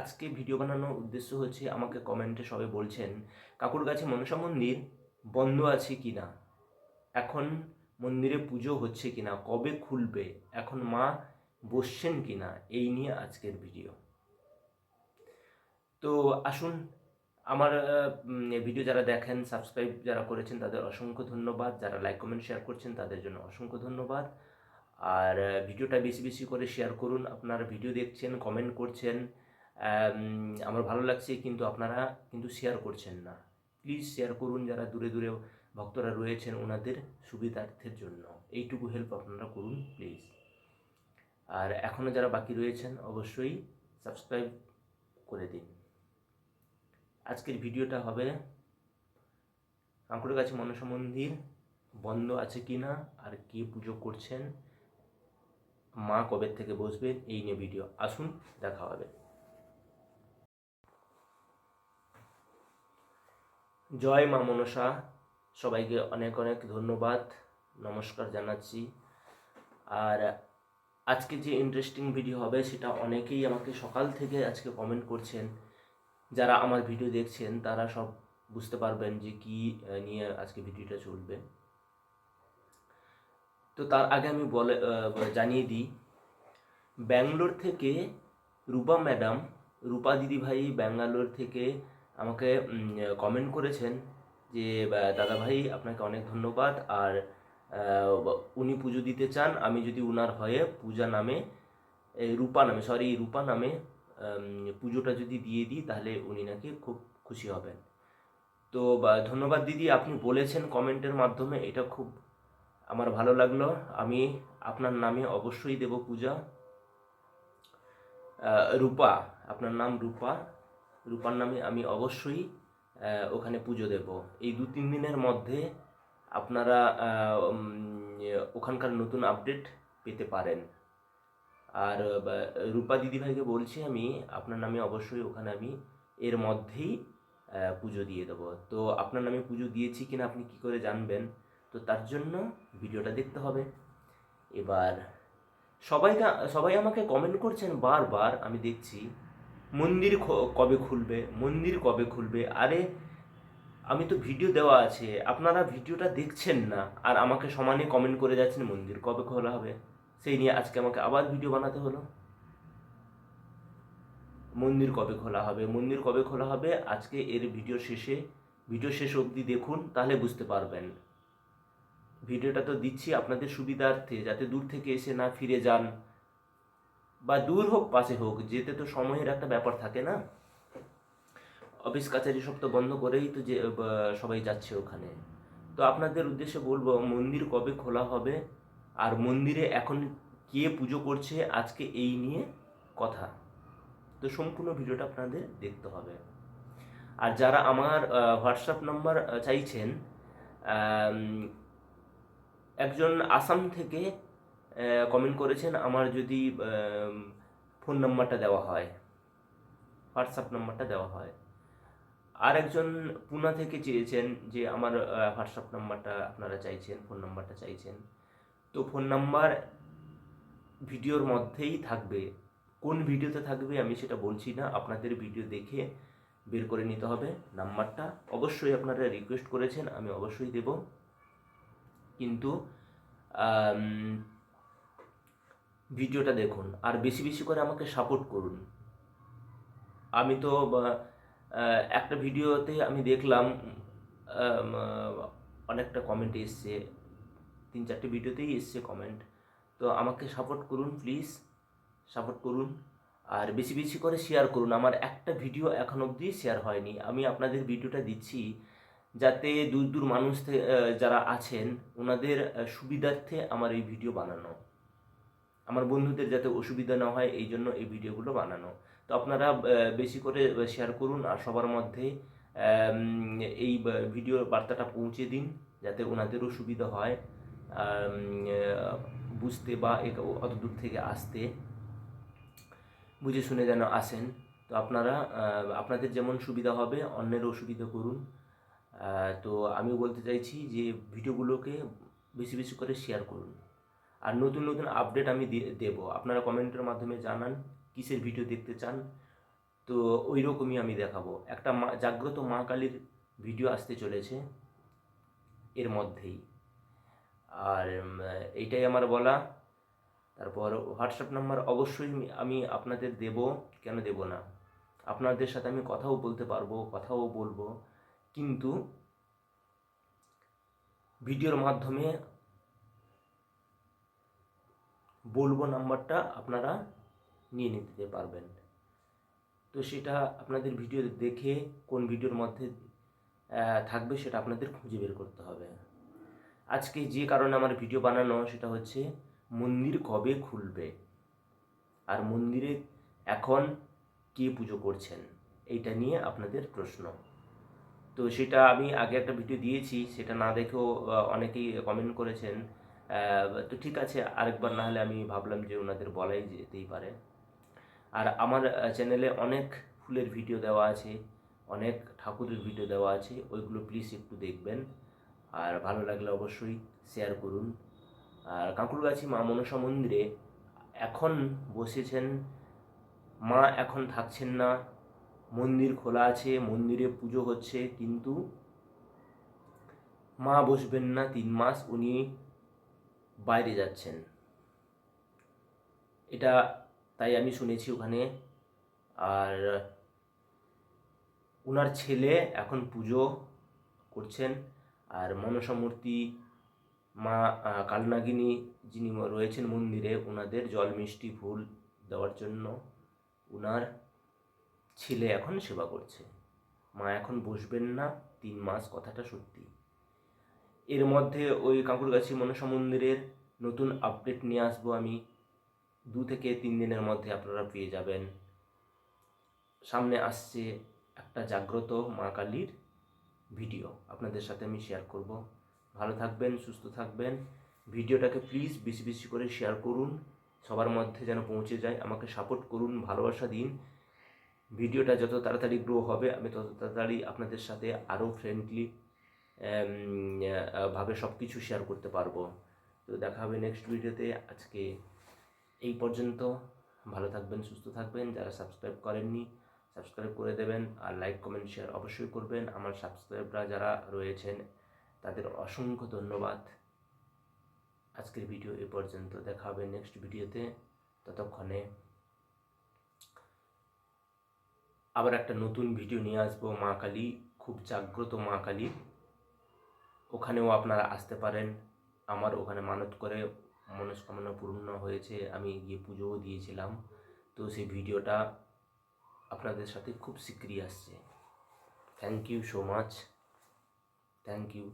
আজকে ভিডিও বানানোর উদ্দেশ্য হচ্ছে আমাকে কমেন্টে সবে বলছেন, কাকুর কাছে মনসা মন্দির বন্ধ আছে কি না? এখন মন্দিরে পুজো হচ্ছে কি না? কবে খুলবে? এখন মা বসছেন কি না? এই নিয়ে আজকের ভিডিও। তো আসুন, আমার ভিডিও যারা দেখেন, সাবস্ক্রাইব যারা করেছেন, তাদের অসংখ্য ধন্যবাদ। যারা লাইক, কমেন্ট, শেয়ার করছেন, তাদের জন্য অসংখ্য ধন্যবাদ। আর ভিডিওটা বেশি বেশি করে শেয়ার করুন। আপনারা ভিডিও দেখছেন, কমেন্ট করছেন আমার ভালো লাগছে কিন্তু আপনারা কিন্তু শেয়ার করছেন না। প্লিজ শেয়ার করুন যারা দূরে দূরে ভক্তরা রয়েছেন ওনাদের সুবিধার্থের জন্য। এইটুকু হেল্প আপনারা করুন প্লিজ আর এখনও যারা বাকি রয়েছেন, অবশ্যই সাবস্ক্রাইব করে দিন। আজকের ভিডিওটা হবে কাঁকুড়ের কাছে মনসা মন্দির, বন্ধ আছে কি না আর কে পুজো করছেন, মা কবে থেকে বসবেন, এই নিয়ে ভিডিও আসুন, দেখা হবে। জয় মা মনসা। সবাইকে অনেক অনেক ধন্যবাদ। নমস্কার জানাচ্ছি। আর আজকে যে ইন্টারেস্টিং ভিডিও হবে, সেটা অনেকেই আমাকে সকাল থেকে আজকে কমেন্ট করছেন। যারা আমার ভিডিও দেখছেন, তারা সব বুঝতে পারবেন যে কি নিয়ে আজকে ভিডিওটা চলবে। তো তার আগে আমি বলে জানিয়ে দিই, ব্যাঙ্গালোর থেকে রূপা ম্যাডাম, রূপা দিদি ভাই ব্যাঙ্গালোর থেকে আমাকে কমেন্ট করেছেন যে দাদা ভাই আপনাকে অনেক ধন্যবাদ। আর উনি পুজো দিতে চান, আমি যদি উনার হয়ে পূজা নামে রূপা নামে সরি রূপা নামে পুজোটা যদি দিয়ে দিই, তাহলে উনি নাকি খুব খুশি হবেন। তো ধন্যবাদ দিদি, আপনি বলেছেন কমেন্টের মাধ্যমে, এটা খুব আমার ভালো লাগল। আমি আপনার নামে অবশ্যই দেব পূজা। রূপা, আপনার নাম রূপা। রূপার নামে আমি অবশ্যই ওখানে পুজো দেব। এই দু তিন দিনের মধ্যে আপনারা ওখানকার নতুন আপডেট পেতে পারেন। আর রূপা দিদিভাইকে বলছি আমি, আপনার নামে অবশ্যই ওখানে আমি এর মধ্যেই পুজো দিয়ে দেবো। তো আপনার নামে পুজো দিয়েছি কিনা আপনি কি করে জানবেন? তো তার জন্য ভিডিওটা দেখতে হবে। এবার সবাই সবাই আমাকে কমেন্ট করছেন বারবার, আমি দেখছি। মন্দির কবে খুলবে, মন্দির কবে খুলবে? আরে, আমি তো ভিডিও দেওয়া আছে। আপনারা ভিডিওটা দেখছেন না। আর আমাকে সমানে কমেন্ট করে যাচ্ছেন, মন্দির কবে খোলা হবে? সেই নিয়ে আজকে আমাকে আবার ভিডিও বানাতে হলো। মন্দির কবে খোলা হবে? মন্দির কবে খোলা হবে? আজকে এর ভিডিও শেষে। ভিডিও শেষ অবধি দেখুন, তাহলে বুঝতে পারবেন। ভিডিওটা তো দিচ্ছি আপনাদের সুবিধার্থে, যাতে দূর থেকে এসে না ফিরে যান। বা দূর হোক, পাশে হোক, যেতে তো সময়ের একটা ব্যাপার থাকে না? অফিস কাছারি সব তো বন্ধ করেই তো যে সবাই যাচ্ছে ওখানে। তো আপনাদের উদ্দেশ্যে বলব, মন্দির কবে খোলা হবে? আর মন্দিরে এখন কে পুজো করছে? আজকে এই নিয়ে কথা। তো সম্পূর্ণ ভিডিওটা আপনাদের দেখতে হবে। আর যারা আমার হোয়াটসঅ্যাপ নাম্বার চাইছেন একজন আসাম থেকে কমেন্ট করেছেন, আমার যদি ফোন নাম্বারটা দেওয়া হয় হোয়াটসঅ্যাপ নাম্বারটা দেওয়া হয়। আর একজন পুনা থেকে চেয়েছেন যে আমার হোয়াটসঅ্যাপ নাম্বারটা আপনারা চাইছেন ফোন নাম্বারটা চাইছেন। তো ফোন নাম্বার ভিডিওর মধ্যেই থাকবে। কোন ভিডিওতে থাকবে আমি সেটা বলছি না, আপনাদের ভিডিও দেখে বের করে নিতে হবে নাম্বারটা অবশ্যই আপনারা রিকোয়েস্ট করেছেন, আমি অবশ্যই দেব। কিন্তু ভিডিওটা দেখুন আর বেশি বেশি করে আমাকে সাপোর্ট করুন। আমি তো একটা ভিডিওতে আমি দেখলাম অনেকটা কমেন্ট এসছে, তিন চারটে ভিডিওতেই এসছে কমেন্ট তো আমাকে সাপোর্ট করুন প্লিজ সাপোর্ট করুন আর বেশি বেশি করে শেয়ার করুন। আমার একটা ভিডিও এখন অবধি শেয়ার হয়নি। আমি আপনাদের ভিডিওটা দিচ্ছি যাতে দূর দূর মানুষ যারা আছেন, ওনাদের সুবিধার্থে আমার এই ভিডিও বানানো। আমার বন্ধুদের যাতে অসুবিধা না হয়, এই জন্য এই ভিডিওগুলো বানানো। তো আপনারা বেশি করে শেয়ার করুন আর সবার মধ্যে এই ভিডিও বার্তাটা পৌঁছে দিন, যাতে ওনাদেরও সুবিধা হয় বুঝতে বা অত দূর থেকে আসতে, বুঝে শুনে যেন আসেন। তো আপনারা আপনাদের যেমন সুবিধা হবে, অন্যেরও সুবিধা করুন। তো আমি বলতে চাইছি যে, ভিডিওগুলোকে বেশি বেশি করে শেয়ার করুন। আর নতুন নতুন আপডেট আমি দেবো। আপনারা কমেন্টের মাধ্যমে জানান, কিসের ভিডিও দেখতে চান। তো ওই রকমই আমি দেখাবো। একটা মা, জাগ্রত মা কালীর ভিডিও আসতে চলেছে এর মধ্যেই। আর এইটাই আমার বলা। তারপর হোয়াটসঅ্যাপ নাম্বার অবশ্যই আমি আপনাদের দেব। কেন দেব না? আপনাদের সাথে আমি কথাও বলতে পারব, কথাও বলব। কিন্তু ভিডিওর মাধ্যমে বলব নাম্বারটা আপনারা নিয়ে নিতে পারবেন। তো সেটা আপনাদের ভিডিও দেখে কোন ভিডিওর মধ্যে থাকবে সেটা আপনাদের খুঁজে বের করতে হবে। আজকে যে কারণে আমার ভিডিও বানানো সেটা হচ্ছে মন্দির কবে খুলবে আর মন্দিরে এখন কে পুজো করছেন, এইটা নিয়ে আপনাদের প্রশ্ন। তো সেটা আমি আগে একটা ভিডিও দিয়েছি, সেটা না দেখেও অনেকেই কমেন্ট করেছেন তো ঠিক আছে, আরেকবার না হলে আমি ভাবলাম যে ওনাদের বলাই যেতেই পারে। আর আমার চ্যানেলে অনেক ফুলের ভিডিও দেওয়া আছে, অনেক ঠাকুরের ভিডিও দেওয়া আছে, ওইগুলো প্লিজ একটু দেখবেন। আর ভালো লাগলে অবশ্যই শেয়ার করুন। আর কাঁকুরগাছি মা মনসা মন্দিরে এখন বসেছেন, মা এখন থাকছেন না, মন্দির খোলা আছে, মন্দিরে পুজো হচ্ছে, কিন্তু মা বসবেন না তিন মাস, উনি বাইরে যাচ্ছেন। এটা তাই আমি শুনেছি ওখানে। আর ওনার ছেলে এখন পুজো করছেন। আর মনসা মূর্তি মা কালনাগিনী যিনি রয়েছেন মন্দিরে ওনাদের জল মিষ্টি ফুল দেওয়ার জন্য ওনার ছেলে এখন সেবা করছে। মা এখন বসবেন না। তিন মাস কথাটা সত্যি। এর মধ্যে ওই কাঁকুরগাছি মনসা মন্দিরের নতুন আপডেট নিয়ে আসব আমি। দু থেকে তিন দিনের মধ্যে আপনারা পেয়ে যাবেন। সামনে আসছে একটা জাগ্রত মা কালীর ভিডিও। আপনাদের সাথে আমি শেয়ার করব। ভালো থাকবেন, সুস্থ থাকবেন। ভিডিওটাকে প্লিজ বেশি বেশি করে শেয়ার করুন। সবার মধ্যে যেন পৌঁছে যায়। আমাকে সাপোর্ট করুন, ভালোবাসা দিন। ভিডিওটা যত তাড়াতাড়ি গ্রো হবে, আমি তত তাড়াতাড়ি আপনাদের সাথে আরও ফ্রেন্ডলি ভাবে সব কিছু শেয়ার করতে পারব। তো দেখা হবে নেক্সট ভিডিওতে আজকে এই পর্যন্ত। ভালো থাকবেন, সুস্থ থাকবেন। যারা সাবস্ক্রাইব করেননি সাবস্ক্রাইব করে দেবেন আর লাইক কমেন্ট শেয়ার অবশ্যই করবেন। আমার সাবস্ক্রাইবরা যারা রয়েছেন, তাদের অসংখ্য ধন্যবাদ। আজকের ভিডিও এ পর্যন্ত। দেখা হবে নেক্সট ভিডিওতে ততক্ষণে আবার একটা নতুন ভিডিও নিয়ে আসব। মা কালী, খুব জাগ্রত মা কালী। ওখানেও আপনারা আসতে পারেন। আমার ওখানে মানত করে মনস্কামনা পূর্ণ হয়েছে, আমি গিয়ে পুজোও দিয়েছিলাম। তো সেই ভিডিওটা আপনাদের সাথে খুব শীঘ্রই আসছে। Thank you so much thank you